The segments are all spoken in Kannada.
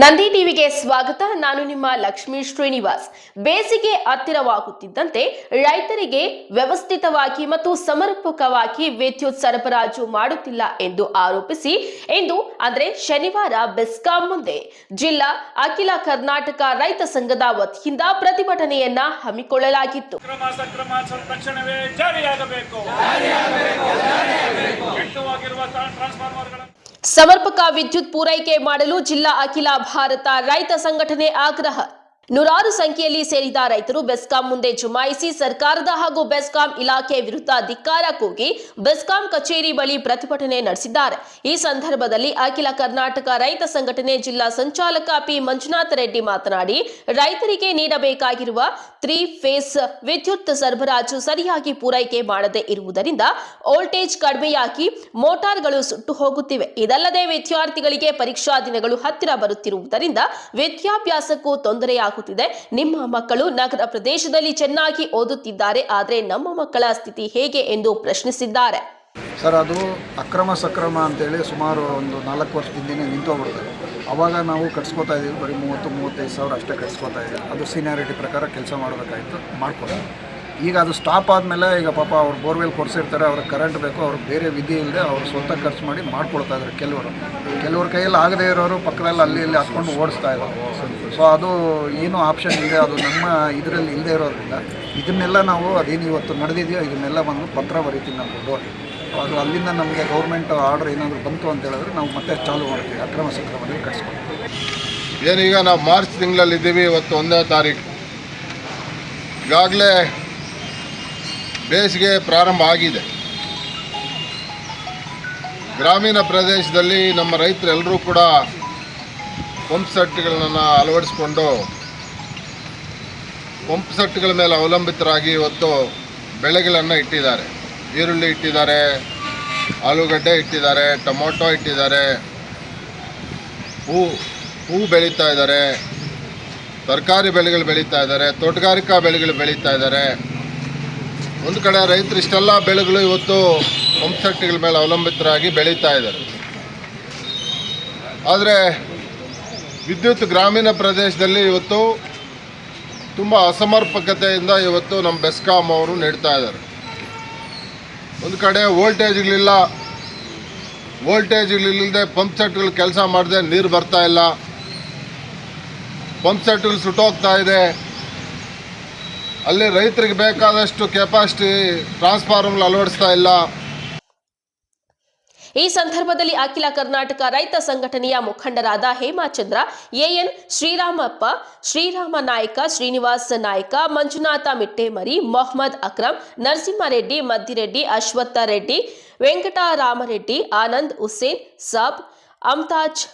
ನಂದಿ ಟಿವಿಗೆ ಸ್ವಾಗತ. ನಾನು ನಿಮ್ಮ ಲಕ್ಷ್ಮೀ ಶ್ರೀನಿವಾಸ್. ಬೇಸಿಗೆ ಹತ್ತಿರವಾಗುತ್ತಿದ್ದಂತೆ ರೈತರಿಗೆ ವ್ಯವಸ್ಥಿತವಾಗಿ ಮತ್ತು ಸಮರ್ಪಕವಾಗಿ ವಿದ್ಯುತ್ ಸರಬರಾಜು ಮಾಡುತ್ತಿಲ್ಲ ಎಂದು ಆರೋಪಿಸಿ ಇಂದು, ಅಂದ್ರೆ ಶನಿವಾರ ಬೆಸ್ಕಾಂ ಮುಂದೆ, ಜಿಲ್ಲಾ ಅಖಿಲ ಕರ್ನಾಟಕ ರೈತ ಸಂಘದ ವತಿಯಿಂದ ಪ್ರತಿಭಟನೆಯನ್ನ ಹಮ್ಮಿಕೊಳ್ಳಲಾಗಿತ್ತು. ಸಮರ್ಪಕ ವಿದ್ಯುತ್ ಪೂರೈಕೆ ಮಾಡಲು ಜಿಲ್ಲಾ ಅಖಿಲ ಭಾರತ ರೈತ ಸಂಘಟನೆ ಆಗ್ರಹ ನೂರಾರು ಸಂಖ್ಯೆಯಲ್ಲಿ ಸೇರಿದ ರೈತರು ಬೆಸ್ಕಾಂ ಮುಂದೆ ಜಮಾಯಿಸಿ ಸರ್ಕಾರದ ಹಾಗೂ ಬೆಸ್ಕಾಂ ಇಲಾಖೆ ವಿರುದ್ಧ ಧಿಕ್ಕಾರ ಕೂಗಿ ಬೆಸ್ಕಾಂ ಕಚೇರಿ ಬಳಿ ಪ್ರತಿಭಟನೆ ನಡೆಸಿದ್ದಾರೆ. ಈ ಸಂದರ್ಭದಲ್ಲಿ ಅಖಿಲ ಕರ್ನಾಟಕ ರೈತ ಸಂಘಟನೆ ಜಿಲ್ಲಾ ಸಂಚಾಲಕ ಪಿ ಮಂಜುನಾಥ ರೆಡ್ಡಿ ಮಾತನಾಡಿ, ರೈತರಿಗೆ ನೀಡಬೇಕಾಗಿರುವ ತ್ರೀ ಫೇಸ್ ವಿದ್ಯುತ್ ಸರಬರಾಜು ಸರಿಯಾಗಿ ಪೂರೈಕೆ ಮಾಡದೇ ಇರುವುದರಿಂದ ವೋಲ್ಟೇಜ್ ಕಡಿಮೆಯಾಗಿ ಮೋಟಾರ್ಗಳು ಸುಟ್ಟು ಹೋಗುತ್ತಿವೆ. ಇದಲ್ಲದೆ ವಿದ್ಯಾರ್ಥಿಗಳಿಗೆ ಪರೀಕ್ಷಾ ದಿನಗಳು ಹತ್ತಿರ ಬರುತ್ತಿರುವುದರಿಂದ ವಿದ್ಯಾಭ್ಯಾಸಕ್ಕೂ ತೊಂದರೆಯಾಗುತ್ತಿದೆ. ನಿಮ್ಮ ಮಕ್ಕಳು ನಗರ ಪ್ರದೇಶದಲ್ಲಿ ಚೆನ್ನಾಗಿ ಓದುತ್ತಿದ್ದಾರೆ. ಆದರೆ ನಮ್ಮ ಮಕ್ಕಳ ಸ್ಥಿತಿ ಹೇಗೆ ಎಂದು ಪ್ರಶ್ನಿಸಿದ್ದಾರೆ. ಸರ್, ಅದು ಅಕ್ರಮ ಸಕ್ರಮ ಅಂತೇಳಿ ಸುಮಾರು ಒಂದು ನಾಲ್ಕು ವರ್ಷದಿಂದನೇ ನಿಂತೋಗ್ಬಿಡ್ತದೆ ಅವಾಗ ನಾವು ಕಟ್ಸ್ಕೊತಾ ಇದ್ದೀವಿ. ಬರೀ ಮೂವತ್ತು, ಮೂವತ್ತೈದು ಸಾವಿರ ಅಷ್ಟೇ ಕಟ್ಸ್ಕೊತಾ ಇದ್ದೀವಿ. ಅದು ಸೀನಿಯಾರಿಟಿ ಪ್ರಕಾರ ಕೆಲಸ ಮಾಡಬೇಕಾಗಿತ್ತು ಮಾಡ್ಕೊಡ್ತೀವಿ ಈಗ ಅದು ಸ್ಟಾಪ್ ಆದಮೇಲೆ ಈಗ ಪಾಪ ಅವ್ರು ಬೋರ್ವೆಲ್ ಕೊಡಿಸಿರ್ತಾರೆ ಅವ್ರಿಗೆ ಕರೆಂಟ್ ಬೇಕು, ಅವ್ರಿಗೆ ಬೇರೆ ವಿಧಿ ಇಲ್ಲದೆ ಅವ್ರು ಸ್ವಂತ ಖರ್ಚು ಮಾಡಿ ಮಾಡ್ಕೊಳ್ತಾ ಇದ್ದಾರೆ ಕೆಲವರು. ಕೆಲವ್ರ ಕೈಯಲ್ಲಿ ಆಗದೇ ಇರೋರು ಪಕ್ಕದಲ್ಲಿ ಅಲ್ಲಿ ಇಲ್ಲಿ ಹಾಕ್ಕೊಂಡು ಓಡಿಸ್ತಾ ಇದ್ದಾರೆ. ಸೊ ಅದು ಏನು ಆಪ್ಷನ್ ಇದೆ ಅದು ನಮ್ಮ ಇದರಲ್ಲಿ ಇಲ್ಲದೆ ಇರೋದ್ರಿಂದ ಇದನ್ನೆಲ್ಲ ನಾವು ಅದೇನು ಇವತ್ತು ನಡೆದಿದೆಯೋ ಇದನ್ನೆಲ್ಲ ಬಂದು ಪತ್ರ ಬರೀತೀನಿ ನಾವು ಬೋರ್ಡಿಗೆ ಅದು ಅಲ್ಲಿಂದ ನಮಗೆ ಗೌರ್ಮೆಂಟ್ ಆರ್ಡರ್ ಏನಾದರೂ ಬಂತು ಅಂತ ಹೇಳಿದ್ರೆ ನಾವು ಮತ್ತೆ ಚಾಲು ಮಾಡ್ತೀವಿ, ಅಕ್ರಮ ಸಕ್ರಮದಲ್ಲಿ ಕಟ್ಸ್ಕೊಂಡು. ಏನೀಗ ನಾವು ಮಾರ್ಚ್ ತಿಂಗಳಲ್ಲಿದ್ದೀವಿ ಇವತ್ತು ಒಂದನೇ ತಾರೀಕು. ಈಗಾಗಲೇ ಬೇಸಿಗೆ ಪ್ರಾರಂಭ ಆಗಿದೆ. ಗ್ರಾಮೀಣ ಪ್ರದೇಶದಲ್ಲಿ ನಮ್ಮ ರೈತರೆಲ್ಲರೂ ಕೂಡ ಪಂಪ್ ಸೆಟ್ಗಳನ್ನು ಅಳವಡಿಸ್ಕೊಂಡು ಪಂಪ್ ಸೆಟ್ಗಳ ಮೇಲೆ ಅವಲಂಬಿತರಾಗಿ ಇವತ್ತು ಬೆಳೆಗಳನ್ನು ಇಟ್ಟಿದ್ದಾರೆ. ಈರುಳ್ಳಿ ಇಟ್ಟಿದ್ದಾರೆ, ಆಲೂಗಡ್ಡೆ ಇಟ್ಟಿದ್ದಾರೆ, ಟೊಮೊಟೊ ಇಟ್ಟಿದ್ದಾರೆ, ಹೂ ಹೂ ಬೆಳೀತಾ ಇದ್ದಾರೆ, ತರಕಾರಿ ಬೆಳೆಗಳು ಬೆಳೀತಾ ಇದ್ದಾರೆ, ತೋಟಗಾರಿಕಾ ಬೆಳೆಗಳು ಬೆಳೀತಾ ಇದ್ದಾರೆ. ಒಂದು ಕಡೆ ರೈತರು ಇಷ್ಟೆಲ್ಲ ಬೆಳೆಗಳು ಇವತ್ತು ಪಂಪ್ ಸೆಟ್ಗಳ ಮೇಲೆ ಅವಲಂಬಿತರಾಗಿ ಬೆಳೀತಾ ಇದ್ದಾರೆ. ಆದರೆ ವಿದ್ಯುತ್ ಗ್ರಾಮೀಣ ಪ್ರದೇಶದಲ್ಲಿ ಇವತ್ತು ತುಂಬ ಅಸಮರ್ಪಕತೆಯಿಂದ ಇವತ್ತು ನಮ್ಮ ಬೆಸ್ಕಾಂ ಅವರು ನೀಡ್ತಾ ಇದ್ದಾರೆ. ಒಂದು ಕಡೆ ವೋಲ್ಟೇಜ್ಗಳಿಲ್ಲ. ವೋಲ್ಟೇಜ್ಗಳಿಲ್ಲದೆ ಪಂಪ್ ಸೆಟ್ಗಳು ಕೆಲಸ ಮಾಡದೆ ನೀರು ಬರ್ತಾ ಇಲ್ಲ. ಪಂಪ್ ಸೆಟ್ಗಳು ಸುಟ್ಟೋಗ್ತಾ ಇದೆ. ಅಲ್ಲಿ ರೈತರಿಗೆ ಬೇಕಾದಷ್ಟು ಕೆಪಾಸಿಟಿ ಟ್ರಾನ್ಸ್ಫಾರ್ಮರ್ ಅಳವಡಿಸ್ತಾ ಇಲ್ಲ. ಈ ಸಂದರ್ಭದಲ್ಲಿ ಅಖಿಲ ಕರ್ನಾಟಕ ರೈತ ಸಂಘಟನೆಯ ಮುಖಂಡರಾದ ಹೇಮಾಚಂದ್ರ ಎಎನ್ ಶ್ರೀರಾಮಪ್ಪ, ಶ್ರೀರಾಮ ನಾಯಕ, ಶ್ರೀನಿವಾಸ ನಾಯಕ, ಮಂಜುನಾಥ ಮಿಟ್ಟೇಮರಿ, ಮೊಹಮ್ಮದ್ ಅಕ್ರಮ್ ನರಸಿಂಹರೆಡ್ಡಿ, ಮದ್ದಿರೆಡ್ಡಿ, ಅಶ್ವತ್ಥ ರೆಡ್ಡಿ, ವೆಂಕಟರಾಮರೆಡ್ಡಿ, ಆನಂದ್ ಹುಸೇನ್, ಸಾಬ್, ಅಮ್ತಾಜ್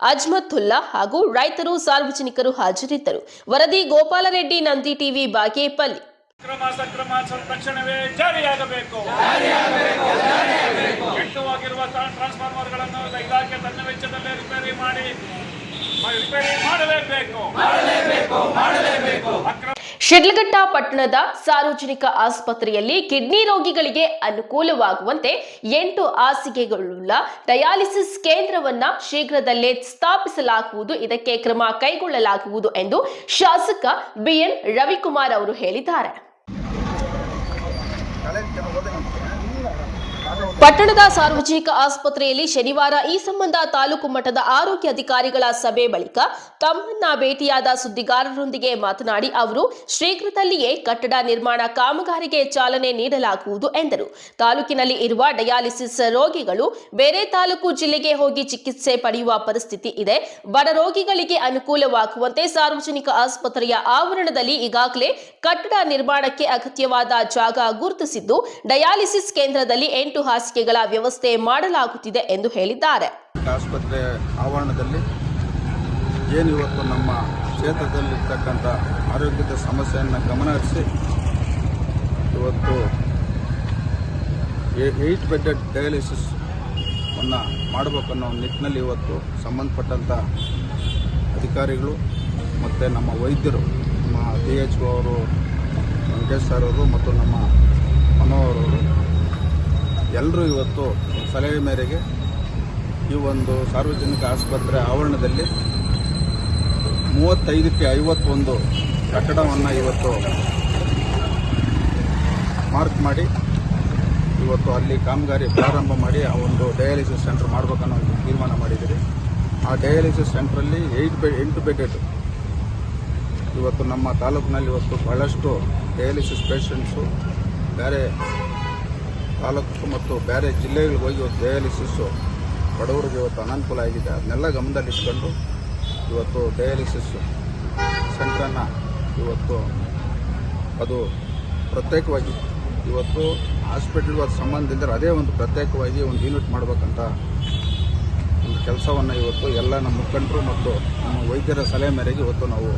ಅಜ್ಮತ್ತುಲ್ಲಾ ಹಾಗೂ ರೈತರು ಸಾರ್ವಜನಿಕರು ಹಾಜರಿದ್ದರು. ವರದಿ ಗೋಪಾಲರೆಡ್ಡಿ ನಂದಿ ಟಿವಿ ಬಾಗೇಪಲ್ಲಿ. ಅಕ್ರಮ ಸಕ್ರಮ ಸಂರಕ್ಷಣವೇ ಜಾರಿಯಾಗಬೇಕು. ಟ್ರಾನ್ಸ್ಫಾರ್ಮರ್ಗಳನ್ನು ಇಲಾಖೆ ತನ್ನ ವೆಚ್ಚದಲ್ಲೇ ರಿಪೇರಿ ಮಾಡಿ ರಿಪೇರಿ ಮಾಡಲೇಬೇಕು. ಅಕ್ರಮ ಶಿಡ್ಲಘಟ್ಟ ಪಟ್ಟಣದ ಸಾರ್ವಜನಿಕ ಆಸ್ಪತ್ರೆಯಲ್ಲಿ ಕಿಡ್ನಿ ರೋಗಿಗಳಿಗೆ ಅನುಕೂಲವಾಗುವಂತೆ ಎಂಟು ಹಾಸಿಗೆಗಳುಳ್ಳ ಡಯಾಲಿಸಿಸ್ ಕೇಂದ್ರವನ್ನ ಶೀಘ್ರದಲ್ಲೇ ಸ್ಥಾಪಿಸಲಾಗುವುದು. ಇದಕ್ಕೆ ಕ್ರಮ ಕೈಗೊಳ್ಳಲಾಗುವುದು ಎಂದು ಶಾಸಕ ಬಿಎನ್ ರವಿಕುಮಾರ್ ಅವರು ಹೇಳಿದ್ದಾರೆ. ಪಟ್ಟಣದ ಸಾರ್ವಜನಿಕ ಆಸ್ಪತ್ರೆಯಲ್ಲಿ ಶನಿವಾರ ಈ ಸಂಬಂಧ ತಾಲೂಕು ಮಟ್ಟದ ಆರೋಗ್ಯ ಅಧಿಕಾರಿಗಳ ಸಭೆ ಬಳಿಕ ತಮ್ಮನ್ನ ಭೇಟಿಯಾದ ಸುದ್ದಿಗಾರರೊಂದಿಗೆ ಮಾತನಾಡಿ ಅವರು, ಶೀಘ್ರದಲ್ಲಿಯೇ ಕಟ್ಟಡ ನಿರ್ಮಾಣ ಕಾಮಗಾರಿಗೆ ಚಾಲನೆ ನೀಡಲಾಗುವುದು ಎಂದರು. ತಾಲೂಕಿನಲ್ಲಿ ಇರುವ ಡಯಾಲಿಸಿಸ್ ರೋಗಿಗಳು ಬೇರೆ ತಾಲೂಕು ಜಿಲ್ಲೆಗೆ ಹೋಗಿ ಚಿಕಿತ್ಸೆ ಪಡೆಯುವ ಪರಿಸ್ಥಿತಿ ಇದೆ. ಬಡ ರೋಗಿಗಳಿಗೆ ಅನುಕೂಲವಾಗುವಂತೆ ಸಾರ್ವಜನಿಕ ಆಸ್ಪತ್ರೆಯ ಆವರಣದಲ್ಲಿ ಈಗಾಗಲೇ ಕಟ್ಟಡ ನಿರ್ಮಾಣಕ್ಕೆ ಅಗತ್ಯವಾದ ಜಾಗ ಗುರುತಿಸಿದ್ದು, ಡಯಾಲಿಸಿಸ್ ಕೇಂದ್ರದಲ್ಲಿ ಎಂಟು ಹಾಸಿಗೆಗಳ ವ್ಯವಸ್ಥೆ ಮಾಡಲಾಗುತ್ತಿದೆ ಎಂದು ಹೇಳಿದ್ದಾರೆ. ಆಸ್ಪತ್ರೆ ಆವರಣದಲ್ಲಿ ಏನು ಇವತ್ತು ನಮ್ಮ ಕ್ಷೇತ್ರದಲ್ಲಿರ್ತಕ್ಕಂಥ ಆರೋಗ್ಯದ ಸಮಸ್ಯೆಯನ್ನು ಗಮನಹರಿಸಿ ಇವತ್ತು ಏಯ್ಟ್ ಬೆಡ್ಡೆಡ್ ಡಯಾಲಿಸಿಸ್ ಅನ್ನು ಮಾಡಬೇಕನ್ನೋ ನಿಟ್ಟಿನಲ್ಲಿ ಇವತ್ತು ಸಂಬಂಧಪಟ್ಟಂಥ ಅಧಿಕಾರಿಗಳು ಮತ್ತು ನಮ್ಮ ವೈದ್ಯರು, ನಮ್ಮ ಡಿ ಎಚ್ ಅವರು ವೆಂಕಟೇಶ್ ಸರ್ ಅವರು ಮತ್ತು ನಮ್ಮ ಎಲ್ಲರೂ ಇವತ್ತು ಸಲಹೆ ಮೇರೆಗೆ ಈ ಒಂದು ಸಾರ್ವಜನಿಕ ಆಸ್ಪತ್ರೆ ಆವರಣದಲ್ಲಿ ಮೂವತ್ತೈದಕ್ಕೆ ಐವತ್ತೊಂದು ಕಟ್ಟಡವನ್ನು ಇವತ್ತು ಮಾರ್ಕ್ ಮಾಡಿ, ಇವತ್ತು ಅಲ್ಲಿ ಕಾಮಗಾರಿ ಪ್ರಾರಂಭ ಮಾಡಿ, ಆ ಒಂದು ಡಯಾಲಿಸಿಸ್ ಸೆಂಟರ್ ಮಾಡಬೇಕನ್ನೋ ತೀರ್ಮಾನ ಮಾಡಿದ್ದೀರಿ. ಆ ಡಯಾಲಿಸಿಸ್ ಸೆಂಟ್ರಲ್ಲಿ ಏಯ್ಟ್ ಬೆ, ಎಂಟು ಬೆಡೆಡ್ ಇವತ್ತು ನಮ್ಮ ತಾಲೂಕಿನಲ್ಲಿ ಇವತ್ತು ಬಹಳಷ್ಟು ಡಯಾಲಿಸಿಸ್ ಪೇಷಂಟ್ಸು, ಬೇರೆ ತಾಲೂಕು ಮತ್ತು ಬೇರೆ ಜಿಲ್ಲೆಗಳಿಗೆ ಹೋಗಿ ಇವತ್ತು ಡಯಾಲಿಸಿಸ್ಸು ಬಡವರಿಗೆ ಇವತ್ತು ಅನಾನುಕೂಲ ಆಗಿದೆ. ಅದನ್ನೆಲ್ಲ ಗಮನದಲ್ಲಿಟ್ಕೊಂಡು ಇವತ್ತು ಡಯಾಲಿಸಿಸ್ ಸೆಂಟ್ರನ್ನು ಇವತ್ತು ಅದು ಪ್ರತ್ಯೇಕವಾಗಿ ಇವತ್ತು ಹಾಸ್ಪಿಟ್ಲ್ಗೆ ಅದು ಸಂಬಂಧ ಅದೇ ಒಂದು ಪ್ರತ್ಯೇಕವಾಗಿ ಒಂದು ಯೂನಿಟ್ ಮಾಡಬೇಕಂತ ಒಂದು ಕೆಲಸವನ್ನು ಇವತ್ತು ಎಲ್ಲ ನಮ್ಮ ಮುಖಂಡರು ಮತ್ತು ನಮ್ಮ ವೈದ್ಯರ ಸಲಹೆ ಮೇರೆಗೆ ಇವತ್ತು ನಾವು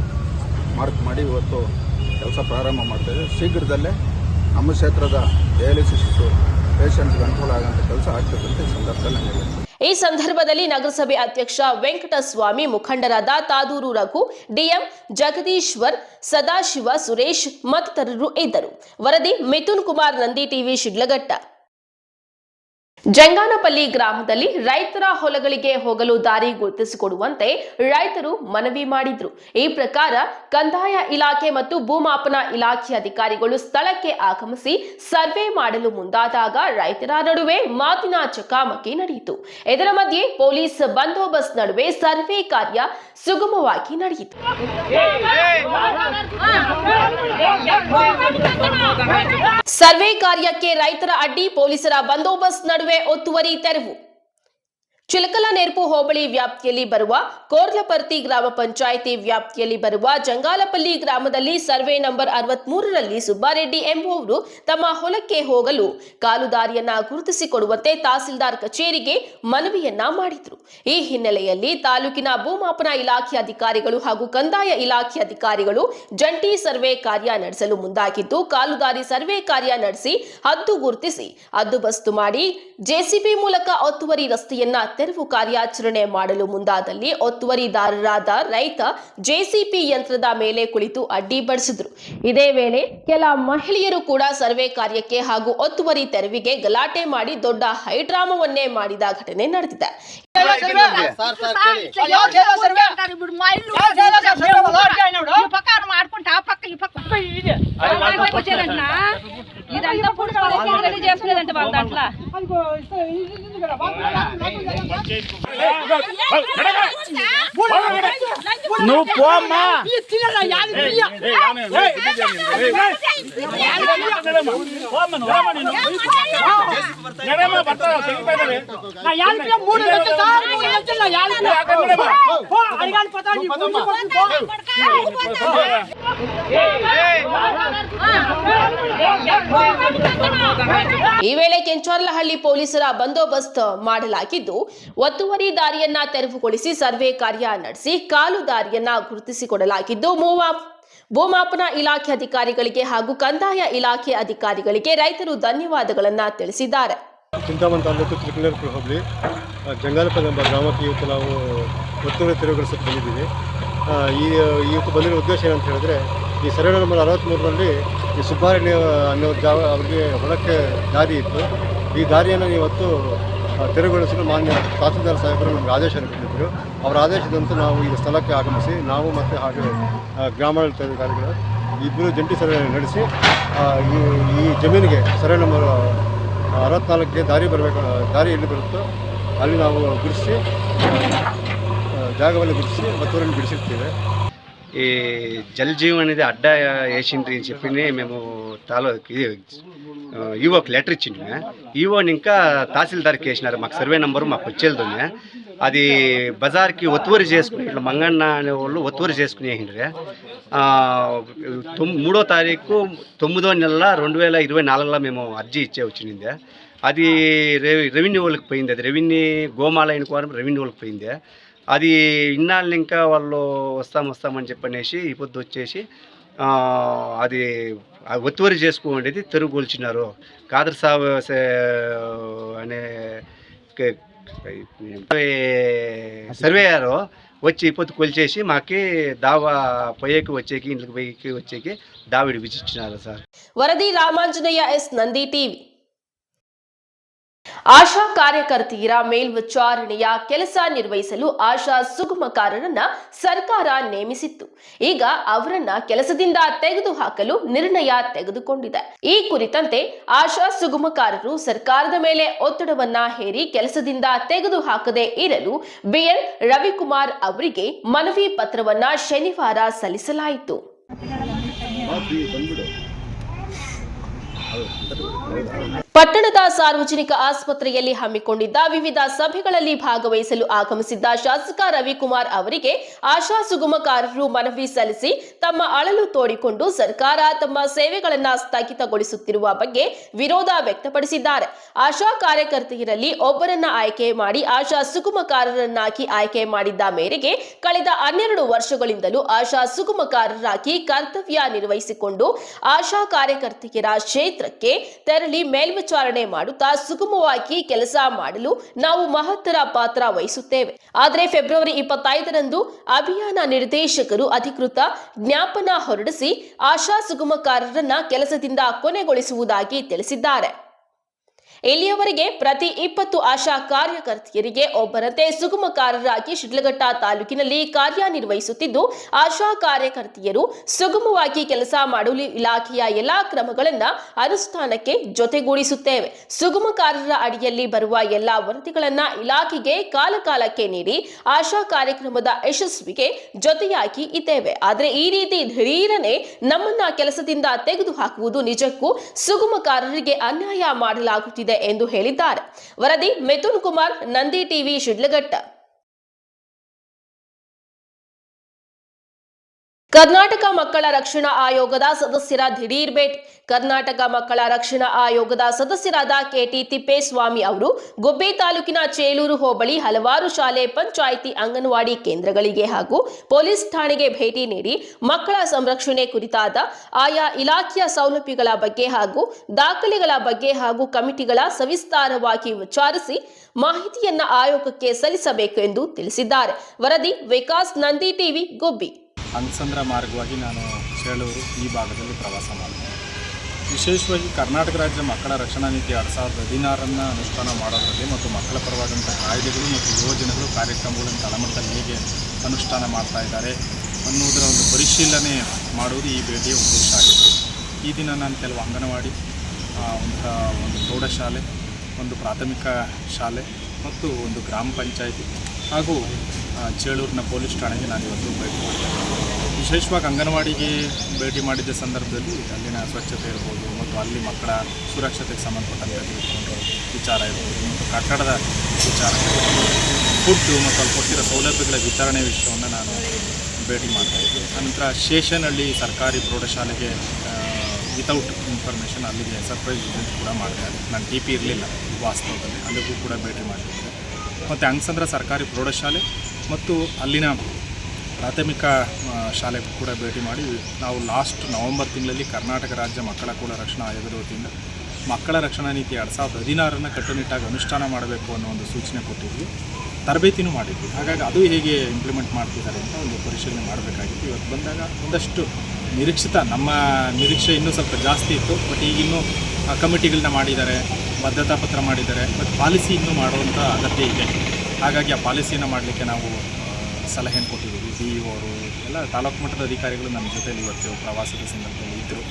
ಮಾರ್ಕ್ ಮಾಡಿ ಇವತ್ತು ಕೆಲಸ ಪ್ರಾರಂಭ ಮಾಡ್ತೇವೆ ಶೀಘ್ರದಲ್ಲೇ ನಮ್ಮ ಕ್ಷೇತ್ರದ ಡಯಾಲಿಸಿಸ್ ಪೇಷಂಟ್ ಕಂಟ್ರೋಲ್ ಆಗುವಂತ ಕೆಲಸ ಆಗ್ತದೆ ಈ ಸಂದರ್ಭದಲ್ಲಿ ಈ ಸಂದರ್ಭದಲ್ಲಿ ನಗರಸಭೆ ಅಧ್ಯಕ್ಷ ವೆಂಕಟಸ್ವಾಮಿ ಮುಖಂಡರಾದ ತಾದೂರು ರಘು, ಡಿಎಂ ಜಗದೀಶ್ವರ್, ಸದಾಶಿವ ಸುರೇಶ್ ಮತ್ತಿತರರು ಇದ್ದರು. ವರದಿ ಮಿಥುನ್ ಕುಮಾರ್ ನಂದಿ ಟಿವಿ ಶಿಡ್ಲಘಟ್ಟ. ಜಂಗಾನಪಲ್ಲಿ ಗ್ರಾಮದಲ್ಲಿ ರೈತರ ಹೊಲಗಳಿಗೆ ಹೋಗಲು ದಾರಿ ಗುರುತಿಸಿಕೊಡುವಂತೆ ರೈತರು ಮನವಿ ಮಾಡಿದ್ರು. ಈ ಪ್ರಕಾರ ಕಂದಾಯ ಇಲಾಖೆ ಮತ್ತು ಭೂಮಾಪನ ಇಲಾಖೆ ಅಧಿಕಾರಿಗಳು ಸ್ಥಳಕ್ಕೆ ಆಗಮಿಸಿ ಸರ್ವೆ ಮಾಡಲು ಮುಂದಾದಾಗ ರೈತರ ನಡುವೆ ಮಾತಿನ ಚಕಾಮಕಿ ನಡೆಯಿತು. ಇದರ ಮಧ್ಯೆ ಪೊಲೀಸ್ ಬಂದೋಬಸ್ತ್ ನಡುವೆ ಸರ್ವೆ ಕಾರ್ಯ ಸುಗಮವಾಗಿ ನಡೆಯಿತು. ಸರ್ವೆ ಕಾರ್ಯಕ್ಕೆ ರೈತರ ಅಡ್ಡಿ ಪೊಲೀಸರ ಬಂದೋಬಸ್ತ್ ನಡುವೆ ಒತ್ತುವರಿ ತೆರವು ಚಿಲಕಲನೆರಪು ಹೋಬಳಿ ವ್ಯಾಪ್ತಿಯಲ್ಲಿ ಬರುವ ಕೋರ್ಲಪರ್ತಿ ಗ್ರಾಮ ಪಂಚಾಯಿತಿ ವ್ಯಾಪ್ತಿಯಲ್ಲಿ ಬರುವ ಜಂಗಾಲಪಲ್ಲಿ ಗ್ರಾಮದಲ್ಲಿ ಸರ್ವೆ ನಂಬರ್ ಅರವತ್ಮೂರರಲ್ಲಿ ಸುಬ್ಬಾರೆಡ್ಡಿ ಎಂಬುವವರು ತಮ್ಮ ಹೊಲಕ್ಕೆ ಹೋಗಲು ಕಾಲುದಾರಿಯನ್ನ ಗುರುತಿಸಿಕೊಡುವಂತೆ ತಹಸೀಲ್ದಾರ್ ಕಚೇರಿಗೆ ಮನವಿಯನ್ನ ಮಾಡಿದ್ರು. ಈ ಹಿನ್ನೆಲೆಯಲ್ಲಿ ತಾಲೂಕಿನ ಭೂಮಾಪನ ಇಲಾಖೆ ಅಧಿಕಾರಿಗಳು ಹಾಗೂ ಕಂದಾಯ ಇಲಾಖೆ ಅಧಿಕಾರಿಗಳು ಜಂಟಿ ಸರ್ವೆ ಕಾರ್ಯ ನಡೆಸಲು ಮುಂದಾಗಿದ್ದು ಕಾಲುದಾರಿ ಸರ್ವೆ ಕಾರ್ಯ ನಡೆಸಿ ಹದ್ದು ಗುರುತಿಸಿ ಹದ್ದುಬಸ್ತು ಮಾಡಿ ಜೆಸಿಬಿ ಮೂಲಕ ಒತ್ತುವರಿ ರಸ್ತೆಯನ್ನ ತೆರವು ಕಾರ್ಯಾಚರಣೆ ಮಾಡಲು ಮುಂದಾದಲ್ಲಿ ಒತ್ತುವರಿದಾರರಾದ ರೈತ ಜೆಸಿಪಿ ಯಂತ್ರದ ಮೇಲೆ ಕುಳಿತು ಅಡ್ಡಿ ಬಡಿಸಿದ್ರು ಇದೇ ವೇಳೆ ಕೆಲ ಮಹಿಳೆಯರು ಕೂಡ ಸರ್ವೆ ಕಾರ್ಯಕ್ಕೆ ಹಾಗೂ ಒತ್ತುವರಿ ತೆರವಿಗೆ ಗಲಾಟೆ ಮಾಡಿ ದೊಡ್ಡ ಹೈಡ್ರಾಮವನ್ನೇ ಮಾಡಿದ ಘಟನೆ ನಡೆದಿದೆ ಮಾಡ್ಕೊಂತ ಆ ಪಕ್ಕ ఈ పక్క ఇదంతా పుడుచుకోవాలి చేసుకునేదంటే వాళ్ళ దాంట్లో నువ్వు పోమ్మా ಈ ವೇಳೆ ಕೆಂಚರ್ಲಹಳ್ಳಿ ಪೊಲೀಸರ ಬಂದೋಬಸ್ತ್ ಮಾಡಲಾಗಿದ್ದು ಒತ್ತುವರಿ ದಾರಿಯನ್ನ ತೆರವುಗೊಳಿಸಿ ಸರ್ವೆ ಕಾರ್ಯ ನಡೆಸಿ ಕಾಲು ದಾರಿಯನ್ನ ಗುರುತಿಸಿಕೊಡಲಾಗಿದ್ದು ಮೂವ ಭೂಮಾಪನ ಇಲಾಖೆ ಅಧಿಕಾರಿಗಳಿಗೆ ಹಾಗೂ ಕಂದಾಯ ಇಲಾಖೆ ಅಧಿಕಾರಿಗಳಿಗೆ ರೈತರು ಧನ್ಯವಾದಗಳನ್ನ ತಿಳಿಸಿದ್ದಾರೆ. ಚಿಂತಾಮಣಿ ತಾಲೂಕು ಹೋಬಳಿ ಜಂಗಾಲಪದ ಎಂಬ ಗ್ರಾಮಕ್ಕೆ ಇವತ್ತು ನಾವು ಒತ್ತುವರಿ ತೆರವುಗೊಳಿಸಕ್ಕೆ ಬಂದಿದ್ದೀವಿ. ಈ, ಇವತ್ತು ಬಂದಿರೋ ಉದ್ದೇಶ ಏನಂತ ಹೇಳಿದ್ರೆ, ಈ ಸರ್ವೆ ನಂಬರ್ ಅರವತ್ತ್ಮೂರರಲ್ಲಿ ಈ ಸುಬ್ಬಾರಣ್ಯ ಅನ್ನೋ ಅವರಿಗೆ ಹೊಲಕ್ಕೆ ದಾರಿ ಇತ್ತು. ಈ ದಾರಿಯನ್ನು ಇವತ್ತು ತೆರವುಗೊಳಿಸಲು ಮಾನ್ಯ ತಹಸೀಲ್ದಾರ್ ಸಾಹೇಬರು ನಮಗೆ ಆದೇಶ ಕೊಟ್ಟಿದ್ದರು ಅವರ ಆದೇಶದಂತೆ ನಾವು ಈ ಸ್ಥಳಕ್ಕೆ ಆಗಮಿಸಿ, ನಾವು ಮತ್ತು ಹಾಗೆ ಗ್ರಾಮಾಡಳಿತಾಧಿಕಾರಿಗಳು ಇಬ್ಬರು ಜಂಟಿ ಸರ್ವೆ ನಡೆಸಿ ಈ ಈ ಜಮೀನಿಗೆ ಸರ್ವೆ ನಂಬರ್ ಅರವತ್ನಾಲ್ಕಕ್ಕೆ ದಾರಿ ಬರಬೇಕು, ದಾರಿ ಎಲ್ಲಿ ಬರುತ್ತೋ ಅಲ್ಲಿ ನಾವು ಗುಡಿಸಿ ಜಾಗವನ್ನು ಗುಡಿಸಿ ಮತ್ತೂರನ್ನು ಬಿಡಿಸಿರ್ತೇವೆ. ఈ జల్ అనేది అడ్డ వేసిండ్రి అని చెప్పి మేము తాలో ఈవోకి లెటర్ ఇచ్చిండే ఈవోని ఇంకా తహసీల్దార్కి వేసినారు. మాకు సర్వే నెంబరు మాకు వచ్చేది అది బజార్కి ఒత్తువరి చేసుకుని ఇట్లా మంగన్న అనే వాళ్ళు ఒత్తువరి చేసుకుని వేసిండ్రే తొమ్ మూడో తారీఖు తొమ్మిదో నెల రెండు వేల ఇరవై నాలుగులో మేము అర్జీ ఇచ్చే వచ్చింది అది రెవెన్యూ వాళ్ళకి పోయింది. అది రెవెన్యూ గోమాలయన కోరం రెవెన్యూ వాళ్ళకి పోయింది అది ఇన్నాళ్ళు ఇంకా వాళ్ళు వస్తాం వస్తామని చెప్పనేసి ఈ పొద్దు వచ్చేసి అది ఒత్తివరి చేసుకోండి తెరుగుగొల్చినారు కాదర్ సాబ్ అనే సర్వేయారు వచ్చి పొద్దు కొలిచేసి మాకి దావా పొయ్యకి వచ్చేకి ఇంటికి పొయ్యకి వచ్చేకి దావిడి విచ్చిచ్చినారు సార్. వరది రామాంజనేయ ఎస్ నంది టీవీ. ಆಶಾ ಕಾರ್ಯಕರ್ತೆಯರ ಮೇಲ್ವಿಚಾರಣೆಯ ಕೆಲಸ ನಿರ್ವಹಿಸಲು ಆಶಾ ಸುಗಮಕಾರರನ್ನ ಸರ್ಕಾರ ನೇಮಿಸಿತ್ತು. ಈಗ ಅವರನ್ನ ಕೆಲಸದಿಂದ ತೆಗೆದುಹಾಕಲು ನಿರ್ಣಯ ತೆಗೆದುಕೊಂಡಿದೆ. ಈ ಕುರಿತಂತೆ ಆಶಾ ಸುಗಮಕಾರರು ಸರ್ಕಾರದ ಮೇಲೆ ಒತ್ತಡವನ್ನ ಹೇರಿ ಕೆಲಸದಿಂದ ತೆಗೆದುಹಾಕದೇ ಇರಲು ಬಿಎನ್ ರವಿಕುಮಾರ್ ಅವರಿಗೆ ಮನವಿ ಪತ್ರವನ್ನ ಶನಿವಾರ ಸಲ್ಲಿಸಲಾಯಿತು. ಪಟ್ಟಣದ ಸಾರ್ವಜನಿಕ ಆಸ್ಪತ್ರೆಯಲ್ಲಿ ಹಮ್ಮಿಕೊಂಡಿದ್ದ ವಿವಿಧ ಸಭೆಗಳಲ್ಲಿ ಭಾಗವಹಿಸಲು ಆಗಮಿಸಿದ್ದ ಶಾಸಕ ರವಿಕುಮಾರ್ ಅವರಿಗೆ ಆಶಾ ಸುಗಮಕಾರರು ಮನವಿ ಸಲ್ಲಿಸಿ ತಮ್ಮ ಅಳಲು ತೋಡಿಕೊಂಡು ಸರ್ಕಾರ ತಮ್ಮ ಸೇವೆಗಳನ್ನ ಸ್ಥಗಿತಗೊಳಿಸುತ್ತಿರುವ ಬಗ್ಗೆ ವಿರೋಧ ವ್ಯಕ್ತಪಡಿಸಿದ್ದಾರೆ. ಆಶಾ ಕಾರ್ಯಕರ್ತೆಯರಲ್ಲಿ ಒಬ್ಬರನ್ನ ಆಯ್ಕೆ ಮಾಡಿ ಆಶಾ ಸುಗಮಕಾರರನ್ನಾಗಿ ಆಯ್ಕೆ ಮಾಡಿದ್ದ ಮೇರೆಗೆ ಕಳೆದ ಹನ್ನೆರಡು ವರ್ಷಗಳಿಂದಲೂ ಆಶಾ ಸುಗಮಕಾರರಾಗಿ ಕರ್ತವ್ಯ ನಿರ್ವಹಿಸಿಕೊಂಡು ಆಶಾ ಕಾರ್ಯಕರ್ತೆಯರ ಕ್ಷೇತ್ರಕ್ಕೆ ತೆರಳಿ ಮೇಲ್ವಿಚಾರಣೆ ಮಾಡುತ್ತಾ ಸುಗಮವಾಗಿ ಕೆಲಸ ಮಾಡಲು ನಾವು ಮಹತ್ತರ ಪಾತ್ರ ವಹಿಸುತ್ತೇವೆ. ಆದರೆ ಫೆಬ್ರವರಿ ಇಪ್ಪತ್ತೈದರಂದು ಅಭಿಯಾನ ನಿರ್ದೇಶಕರು ಅಧಿಕೃತ ಜ್ಞಾಪನ ಹೊರಡಿಸಿ ಆಶಾ ಸುಗಮಕಾರರನ್ನ ಕೆಲಸದಿಂದ ಕೊನೆಗೊಳಿಸುವುದಾಗಿ ತಿಳಿಸಿದ್ದಾರೆ. ಇಲ್ಲಿಯವರೆಗೆ ಪ್ರತಿ ಇಪ್ಪತ್ತು ಆಶಾ ಕಾರ್ಯಕರ್ತೆಯರಿಗೆ ಒಬ್ಬರಂತೆ ಸುಗಮಕಾರರಾಗಿ ಶಿಡ್ಲಘಟ್ಟ ತಾಲೂಕಿನಲ್ಲಿ ಕಾರ್ಯನಿರ್ವಹಿಸುತ್ತಿದ್ದು, ಆಶಾ ಕಾರ್ಯಕರ್ತೆಯರು ಸುಗಮವಾಗಿ ಕೆಲಸ ಮಾಡಲು ಇಲಾಖೆಯ ಎಲ್ಲಾ ಕ್ರಮಗಳನ್ನು ಅನುಷ್ಠಾನಕ್ಕೆ ಜೊತೆಗೂಡಿಸುತ್ತೇವೆ. ಸುಗಮಕಾರರ ಅಡಿಯಲ್ಲಿ ಬರುವ ಎಲ್ಲಾ ವರದಿಗಳನ್ನು ಇಲಾಖೆಗೆ ಕಾಲಕಾಲಕ್ಕೆ ನೀಡಿ ಆಶಾ ಕಾರ್ಯಕ್ರಮದ ಯಶಸ್ವಿಗೆ ಜೊತೆಯಾಗಿ ಇದ್ದೇವೆ. ಆದರೆ ಈ ರೀತಿ ಧೀರನೆ ನಮ್ಮನ್ನ ಕೆಲಸದಿಂದ ತೆಗೆದುಹಾಕುವುದು ನಿಜಕ್ಕೂ ಸುಗಮಕಾರರಿಗೆ ಅನ್ಯಾಯ ಮಾಡಲಾಗುತ್ತಿದೆ ಎಂದು ಹೇಳಿದ್ದಾರೆ. ವರದಿ ಮಿಥುನ್ ಕುಮಾರ್ ನಂದಿ ಟಿವಿ ಶಿಡ್ಲಘಟ್ಟ. ಕರ್ನಾಟಕ ಮಕ್ಕಳ ರಕ್ಷಣಾ ಆಯೋಗದ ಸದಸ್ಯರ ದಿಢೀರ್ ಭೇಟಿ. ಕರ್ನಾಟಕ ಮಕ್ಕಳ ರಕ್ಷಣಾ ಆಯೋಗದ ಸದಸ್ಯರಾದ ಕೆಟಿ ತಿಪ್ಪೇಸ್ವಾಮಿ ಅವರು ಗುಬ್ಬಿ ತಾಲೂಕಿನ ಚೇಲೂರು ಹೋಬಳಿ ಹಲವಾರು ಶಾಲೆ, ಪಂಚಾಯಿತಿ, ಅಂಗನವಾಡಿ ಕೇಂದ್ರಗಳಿಗೆ ಹಾಗೂ ಪೊಲೀಸ್ ಠಾಣೆಗೆ ಭೇಟಿ ನೀಡಿ ಮಕ್ಕಳ ಸಂರಕ್ಷಣೆ ಕುರಿತಾದ ಆಯಾ ಇಲಾಖೆಯ ಸೌಲಭ್ಯಗಳ ಬಗ್ಗೆ ಹಾಗೂ ದಾಖಲೆಗಳ ಬಗ್ಗೆ ಹಾಗೂ ಕಮಿಟಿಗಳ ಸವಿಸ್ತಾರವಾಗಿ ವಿಚಾರಿಸಿ ಮಾಹಿತಿಯನ್ನ ಆಯೋಗಕ್ಕೆ ಸಲ್ಲಿಸಬೇಕು ಎಂದು ತಿಳಿಸಿದ್ದಾರೆ. ವರದಿ ವಿಕಾಸ್ ನಂದಿ ಟಿವಿ, ಗುಬ್ಬಿ. ಹಂಸಂದ್ರ ಮಾರ್ಗವಾಗಿ ನಾನು ಚೇಳೂರು ಈ ಭಾಗದಲ್ಲಿ ಪ್ರವಾಸ ಮಾಡಿದೆ. ವಿಶೇಷವಾಗಿ ಕರ್ನಾಟಕ ರಾಜ್ಯ ಮಕ್ಕಳ ರಕ್ಷಣಾ ನೀತಿ ಎರಡು ಸಾವಿರದ ಹದಿನಾರನ್ನು ಅನುಷ್ಠಾನ ಮಾಡೋದರಲ್ಲಿ ಮತ್ತು ಮಕ್ಕಳ ಪರವಾದಂಥ ಕಾಯ್ದೆಗಳು ಮತ್ತು ಯೋಜನೆಗಳು ಕಾರ್ಯಕ್ರಮಗಳನ್ನು ತಳಮಟ್ಟದಲ್ಲಿ ಹೇಗೆ ಅನುಷ್ಠಾನ ಮಾಡ್ತಾ ಇದ್ದಾರೆ ಅನ್ನೋದರ ಒಂದು ಪರಿಶೀಲನೆ ಮಾಡುವುದು ಈ ಭೇಟಿಯ ಉದ್ದೇಶ ಆಗಿತ್ತು. ಈ ದಿನ ನಾನು ಕೆಲವು ಅಂಗನವಾಡಿ ಒಂದು ಒಂದು ಪ್ರೌಢಶಾಲೆ ಒಂದು ಪ್ರಾಥಮಿಕ ಶಾಲೆ ಮತ್ತು ಒಂದು ಗ್ರಾಮ ಪಂಚಾಯಿತಿ ಹಾಗೂ ಚೇಳೂರಿನ ಪೊಲೀಸ್ ಠಾಣೆಗೆ ನಾನು ಇವತ್ತು ಭೇಟಿ ಮಾಡಿದ್ದೇನೆ ವಿಶೇಷವಾಗಿ ಅಂಗನವಾಡಿಗೆ ಭೇಟಿ ಮಾಡಿದ್ದ ಸಂದರ್ಭದಲ್ಲಿ ಅಲ್ಲಿನ ಸ್ವಚ್ಛತೆ ಇರ್ಬೋದು ಮತ್ತು ಅಲ್ಲಿ ಮಕ್ಕಳ ಸುರಕ್ಷತೆಗೆ ಸಂಬಂಧಪಟ್ಟಂತೆ ತೆಗೆದುಕೊಂಡು ವಿಚಾರ ಇರ್ಬೋದು. ಮತ್ತು ಕಟ್ಟಡದ ವಿಚಾರ ಫುಡ್ಡು ಮತ್ತು ಅಲ್ಲಿ ಕೊಟ್ಟಿರೋ ಸೌಲಭ್ಯಗಳ ವಿತರಣೆ ವಿಷಯವನ್ನು ನಾನು ಭೇಟಿ ಮಾಡ್ತಾಯಿದ್ದೆ ನಂತರ ಅನಂತರ ಶೇಷನಹಳ್ಳಿ ಸರ್ಕಾರಿ ಪ್ರೌಢಶಾಲೆಗೆ ವಿತೌಟ್ ಇನ್ಫಾರ್ಮೇಷನ್ ಅಲ್ಲಿಗೆ ಸರ್ಪ್ರೈಸ್ ವಿಸಿಟ್ ಕೂಡ ಮಾಡಿದೆ ಅಲ್ಲಿ ನಾನು ಟಿ ಪಿ ಇರಲಿಲ್ಲ ವಾಸ್ತವದಲ್ಲಿ, ಅಲ್ಲಿಗೂ ಕೂಡ ಭೇಟಿ ಮಾಡಿದ್ದೆ ಮತ್ತು ಹಂಗಸಂದ್ರ ಸರ್ಕಾರಿ ಪ್ರೌಢಶಾಲೆ ಮತ್ತು ಅಲ್ಲಿನ ಪ್ರಾಥಮಿಕ ಶಾಲೆಗೂ ಕೂಡ ಭೇಟಿ ಮಾಡಿ ನಾವು ಲಾಸ್ಟ್ ನವೆಂಬರ್ ತಿಂಗಳಲ್ಲಿ ಕರ್ನಾಟಕ ರಾಜ್ಯ ಮಕ್ಕಳ ಕೂಡ ರಕ್ಷಣಾ ಆಯೋಗದ ವತಿಯಿಂದ ಮಕ್ಕಳ ರಕ್ಷಣಾ ನೀತಿ ಎರಡು ಸಾವಿರದ ಹದಿನಾರನ್ನು ಕಟ್ಟುನಿಟ್ಟಾಗಿ ಅನುಷ್ಠಾನ ಮಾಡಬೇಕು ಅನ್ನೋ ಒಂದು ಸೂಚನೆ ಕೊಟ್ಟಿದ್ವಿ. ತರಬೇತಿನೂ ಮಾಡಿದ್ವಿ. ಹಾಗಾಗಿ ಅದು ಹೇಗೆ ಇಂಪ್ಲಿಮೆಂಟ್ ಮಾಡ್ತಿದ್ದಾರೆ ಅಂತ ಒಂದು ಪರಿಶೀಲನೆ ಮಾಡಬೇಕಾಗಿತ್ತು. ಇವತ್ತು ಬಂದಾಗ ಒಂದಷ್ಟು ನಿರೀಕ್ಷಿತ, ನಮ್ಮ ನಿರೀಕ್ಷೆ ಇನ್ನೂ ಸ್ವಲ್ಪ ಜಾಸ್ತಿ ಇತ್ತು. ಬಟ್ ಈಗಿನ್ನೂ ಕಮಿಟಿಗಳನ್ನ ಮಾಡಿದ್ದಾರೆ ಭದ್ರತಾ ಪತ್ರ ಮಾಡಿದ್ದಾರೆ. ಬಟ್ ಪಾಲಿಸಿ ಇನ್ನೂ ಮಾಡುವಂಥ ಅಗತ್ಯ ಇದೆ. ಹಾಗಾಗಿ ಆ ಪಾಲಿಸಿಯನ್ನು ಮಾಡಲಿಕ್ಕೆ ನಾವು ಸಲಹೆಯನ್ನು ಕೊಟ್ಟಿದ್ದೀವಿ. ಡಿ ಇ ಅವರು ಎಲ್ಲ ತಾಲೂಕು ಮಟ್ಟದ ಅಧಿಕಾರಿಗಳು ನಮ್ಮ ಜೊತೆಯಲ್ಲಿ ಇವತ್ತು ಪ್ರವಾಸದ ಸಂದರ್ಭದಲ್ಲಿ ಇದ್ದರು.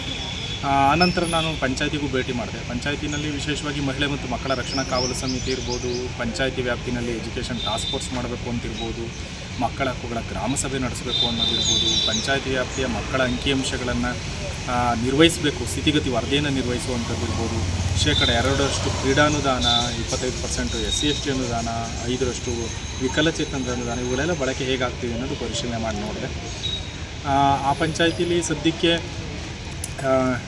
ಆನಂತರ ನಾನು ಪಂಚಾಯತಿಗೂ ಭೇಟಿ ಮಾಡಿದೆ. ಪಂಚಾಯತಿನಲ್ಲಿ ವಿಶೇಷವಾಗಿ ಮಹಿಳೆ ಮತ್ತು ಮಕ್ಕಳ ರಕ್ಷಣಾ ಕಾವಲು ಸಮಿತಿ ಇರ್ಬೋದು, ಪಂಚಾಯತಿ ವ್ಯಾಪ್ತಿನಲ್ಲಿ ಎಜುಕೇಷನ್ ಟಾಸ್ಕ್ ಫೋರ್ಸ್ ಮಾಡಬೇಕು ಅಂತಿರ್ಬೋದು, ಮಕ್ಕಳ ಹಕ್ಕುಗಳ ಗ್ರಾಮ ಸಭೆ ನಡೆಸಬೇಕು ಅನ್ನೋದಿರ್ಬೋದು, ಪಂಚಾಯತಿ ವ್ಯಾಪ್ತಿಯ ಮಕ್ಕಳ ಅಂಕಿಅಂಶಗಳನ್ನು ನಿರ್ವಹಿಸಬೇಕು ಸ್ಥಿತಿಗತಿ ವರದಿಯನ್ನು ನಿರ್ವಹಿಸುವಂಥದ್ದಿರ್ಬೋದು ಶೇಕಡ ಎರಡರಷ್ಟು ಕ್ರೀಡಾನುದಾನ ಇಪ್ಪತ್ತೈದು percent S C S T ಅನುದಾನ ಐದರಷ್ಟು ವಿಕಲಚೇತನದ ಅನುದಾನ ಇವುಗಳೆಲ್ಲ ಬಳಕೆ ಹೇಗಾಗ್ತಿದೆ ಅನ್ನೋದು ಪರಿಶೀಲನೆ ಮಾಡಿ ನೋಡಿದೆ. ಆ, ಪಂಚಾಯತಿಲಿ ಸದ್ಯಕ್ಕೆ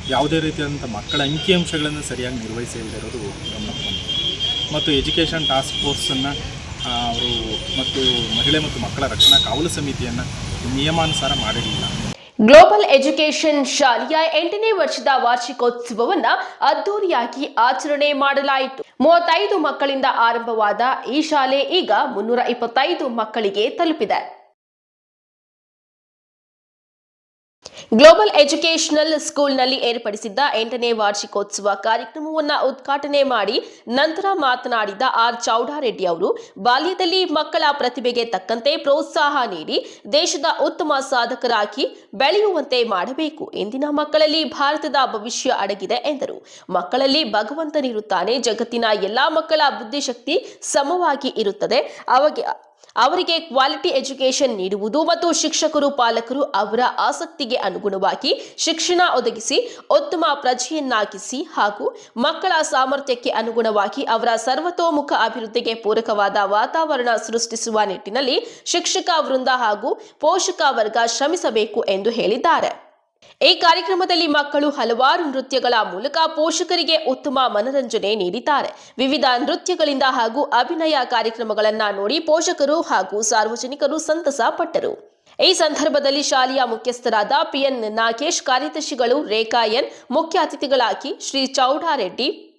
ಯಾವುದೇ ರೀತಿಯಾದಂಥ ಮಕ್ಕಳ ಅಂಕಿಅಂಶಗಳನ್ನು ಸರಿಯಾಗಿ ನಿರ್ವಹಿಸಿ ಇರೋದು ಗಮನಕ್ಕೆ ಬಂತು ಮತ್ತು ಎಜುಕೇಷನ್ ಟಾಸ್ಕ್ ಫೋರ್ಸನ್ನು ಅವರು ಮತ್ತು ಮಹಿಳೆ ಮತ್ತು ಮಕ್ಕಳ ರಕ್ಷಣಾ ಕಾವಲು ಸಮಿತಿಯನ್ನು ನಿಯಮಾನುಸಾರ ಮಾಡಿರಲಿಲ್ಲ. ಗ್ಲೋಬಲ್ ಎಜುಕೇಷನ್ ಶಾಲೆಯ ಎಂಟನೇ ವರ್ಷದ ವಾರ್ಷಿಕೋತ್ಸವವನ್ನ ಅದ್ದೂರಿಯಾಗಿ ಆಚರಣೆ ಮಾಡಲಾಯಿತು. ಮೂವತ್ತೈದು ಮಕ್ಕಳಿಂದ ಆರಂಭವಾದ ಈ ಶಾಲೆ ಈಗ ಮುನ್ನೂರ ಇಪ್ಪತ್ತೈದು ಮಕ್ಕಳಿಗೆ ತಲುಪಿದೆ. ಗ್ಲೋಬಲ್ ಎಜುಕೇಷನಲ್ ಸ್ಕೂಲ್ನಲ್ಲಿ ಏರ್ಪಡಿಸಿದ್ದ ಎಂಟನೇ ವಾರ್ಷಿಕೋತ್ಸವ ಕಾರ್ಯಕ್ರಮವನ್ನು ಉದ್ಘಾಟನೆ ಮಾಡಿ ನಂತರ ಮಾತನಾಡಿದ ಆರ್ ಚೌಡಾರೆಡ್ಡಿ ಅವರು, ಬಾಲ್ಯದಲ್ಲಿ ಮಕ್ಕಳ ಪ್ರತಿಭೆಗೆ ತಕ್ಕಂತೆ ಪ್ರೋತ್ಸಾಹ ನೀಡಿ ದೇಶದ ಉತ್ತಮ ಸಾಧಕರಾಗಿ ಬೆಳೆಯುವಂತೆ ಮಾಡಬೇಕು. ಇಂದಿನ ಮಕ್ಕಳಲ್ಲಿ ಭಾರತದ ಭವಿಷ್ಯ ಅಡಗಿದೆ ಎಂದರು. ಮಕ್ಕಳಲ್ಲಿ ಭಗವಂತನಿರುತ್ತಾನೆ. ಜಗತ್ತಿನ ಎಲ್ಲಾ ಮಕ್ಕಳ ಬುದ್ಧಿಶಕ್ತಿ ಸಮವಾಗಿ ಇರುತ್ತದೆ. ಅವಾಗ ಅವರಿಗೆ ಕ್ವಾಲಿಟಿ ಎಜುಕೇಶನ್ ನೀಡುವುದು ಮತ್ತು ಶಿಕ್ಷಕರು, ಪಾಲಕರು ಅವರ ಆಸಕ್ತಿಗೆ ಅನುಗುಣವಾಗಿ ಶಿಕ್ಷಣ ಒದಗಿಸಿ, ಉತ್ತಮ ಪ್ರಜೆಯನ್ನಾಗಿಸಿ ಹಾಗೂ ಮಕ್ಕಳ ಸಾಮರ್ಥ್ಯಕ್ಕೆ ಅನುಗುಣವಾಗಿ ಅವರ ಸರ್ವತೋಮುಖ ಅಭಿವೃದ್ಧಿಗೆ ಪೂರಕವಾದ ವಾತಾವರಣ ಸೃಷ್ಟಿಸುವ ನಿಟ್ಟಿನಲ್ಲಿ ಶಿಕ್ಷಕ ವೃಂದ ಹಾಗೂ ಪೋಷಕ ವರ್ಗ ಶ್ರಮಿಸಬೇಕು ಎಂದು ಹೇಳಿದ್ದಾರೆ. ಈ ಕಾರ್ಯಕ್ರಮದಲ್ಲಿ ಮಕ್ಕಳು ಹಲವಾರು ನೃತ್ಯಗಳ ಮೂಲಕ ಪೋಷಕರಿಗೆ ಉತ್ತಮ ಮನರಂಜನೆ ನೀಡಿದ್ದಾರೆ. ವಿವಿಧ ನೃತ್ಯಗಳಿಂದ ಹಾಗೂ ಅಭಿನಯ ಕಾರ್ಯಕ್ರಮಗಳನ್ನ ನೋಡಿ ಪೋಷಕರು ಹಾಗೂ ಸಾರ್ವಜನಿಕರು ಸಂತಸ ಪಟ್ಟರು. ಈ ಸಂದರ್ಭದಲ್ಲಿ ಶಾಲೆಯ ಮುಖ್ಯಸ್ಥರಾದ ಪಿಎನ್ ನಾಗೇಶ್ ಕಾರ್ಯದರ್ಶಿಗಳು ರೇಖಾ ಎನ್ ಮುಖ್ಯ ಅತಿಥಿಗಳಾಗಿ ಶ್ರೀ ಚೌಡಾರೆಡ್ಡಿ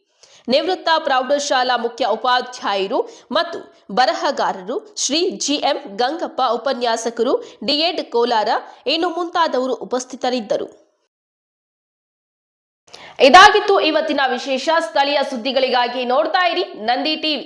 ನಿವೃತ್ತ ಪ್ರೌಢಶಾಲಾ ಮುಖ್ಯ ಉಪಾಧ್ಯಾಯರು ಮತ್ತು ಬರಹಗಾರರು ಶ್ರೀ ಜಿಎಂ ಗಂಗಪ್ಪ ಉಪನ್ಯಾಸಕರು ಡಿಎಡ್ ಕೋಲಾರ ಇನ್ನು ಮುಂತಾದವರು ಉಪಸ್ಥಿತರಿದ್ದರು. ಇದಾಗಿತ್ತು ಇವತ್ತಿನ ವಿಶೇಷ ಸ್ಥಳೀಯ ಸುದ್ದಿಗಳಿಗಾಗಿ ನೋಡ್ತಾ ಇರಿ ನಂದಿ ಟಿವಿ.